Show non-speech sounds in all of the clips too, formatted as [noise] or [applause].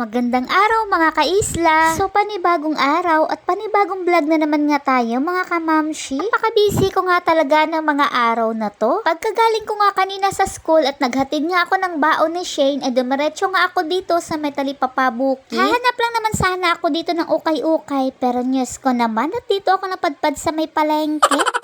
Magandang araw mga kaisla! So panibagong araw at panibagong vlog na naman nga tayo mga kamamshi. Napaka-busy ko nga talaga ng mga araw na to. Pagkagaling ko nga kanina sa school at naghatid nga ako ng baon ni Shane, ay dumiretso nga ako dito sa Metali Papabuki. Hahanap lang naman sana ako dito ng ukay-ukay pero news ko naman at dito ako napadpad sa may palengke.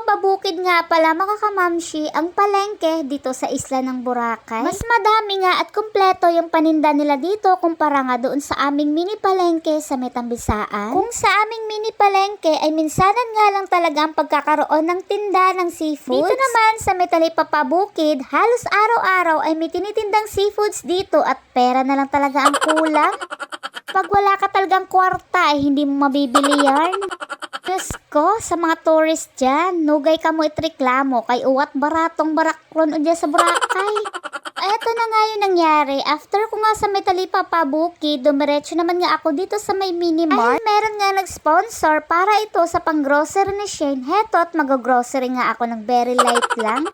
Etong talipapabukid nga pala mga kamamshi, ang palengke dito sa isla ng Boracay. Mas madami nga at kumpleto yung paninda nila dito kumpara nga doon sa aming mini palengke sa Metambisaan. Kung sa aming mini palengke ay minsanan nga lang talaga ang pagkakaroon ng tinda ng seafoods. Dito naman sa Metalipapabukid, halos araw-araw ay may tinitindang seafoods dito at pera na lang talaga ang kulang. Pag wala ka talagang kwarta ay hindi mo mabibili yan. Diyos ko, sa mga tourist dyan, nugay ka mo itreklamo kay uwat baratong baraklon o dyan sa Boracay. Eto na nga yung nangyari. After ko nga sa Metalipa Pabuki, dumiretso naman nga ako dito sa may mini-mart. Ay, meron nga nag-sponsor para ito sa pang-grocery ni Shane. Heto at mag-grocery nga ako ng very light lang.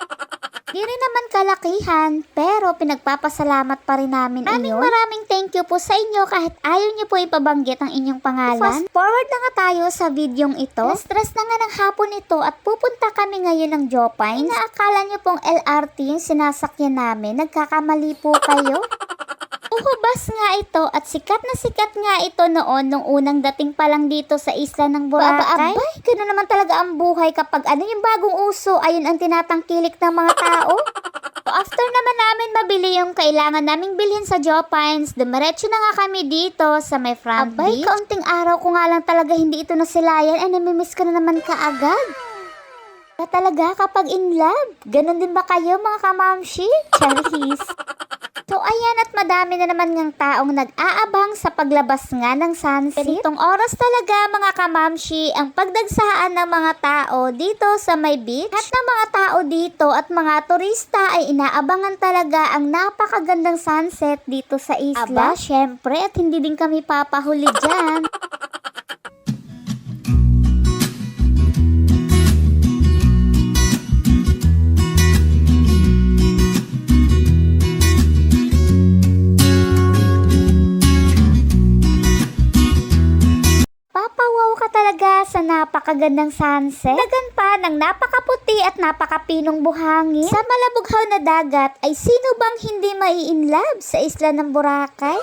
Di rin naman kalakihan, pero pinagpapasalamat pa rin namin maraming, iyon. Maraming thank you po sa inyo kahit ayaw niyo po ipabanggit ang inyong pangalan. Fast forward na nga tayo sa videong ito. Na-stress na nga ng hapon ito at pupunta kami ngayon ng Jopines. Inaakala niyo pong LRT yung sinasakyan namin. Nagkakamali po kayo. [laughs] Uhubas nga ito at sikat na sikat nga ito noon nung unang dating pa lang dito sa isla ng Boracay. Abay, gano'n naman talaga ang buhay kapag ano yung bagong uso, ayun ang tinatangkilik ng mga tao. So, [laughs] after naman namin mabili yung kailangan naming bilhin sa Jopines, dumiretso na nga kami dito sa may front Abay, kaunting araw ko nga lang talaga hindi ito nasilayan ay namimiss ko na naman kaagad. Na talaga kapag in love. Ganon din ba kayo mga kamamshi? [laughs] Charis. Madami na naman ng taong nag-aabang sa paglabas nga ng sunset. Ganitong oras talaga mga kamamshi ang pagdagsaan ng mga tao dito sa may beach. At ng mga tao dito at mga turista ay inaabangan talaga ang napakagandang sunset dito sa isla. Aba, syempre at hindi din kami papahuli dyan. [laughs] talaga sa napakagandang sunset. Dagan pa ng napakaputi at napakapinong buhangin. Sa malabughaw na dagat ay sino bang hindi mai-inlove sa isla ng Boracay?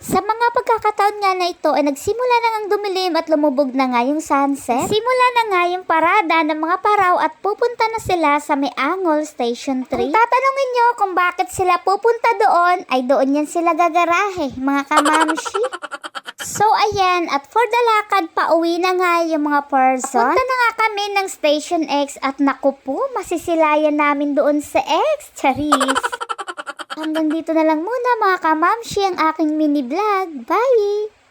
Sa mga pagkakataon nga na ito ay nagsimula na ngang dumilim at lumubog na nga yung sunset. Simula na nga yung parada ng mga paraw at pupunta na sila sa May Angol Station 3. Kung tatanungin nyo kung bakit sila pupunta doon, ay doon yan sila gagarahe, mga kamamshi. [laughs] So ayan, at for the lakad, pauwi na nga yung mga person. Punta na nga kami ng Station X at naku po, masisilayan namin doon sa X, Charis. [laughs] Hanggang dito na lang muna mga kamamshi ang aking mini vlog. Bye!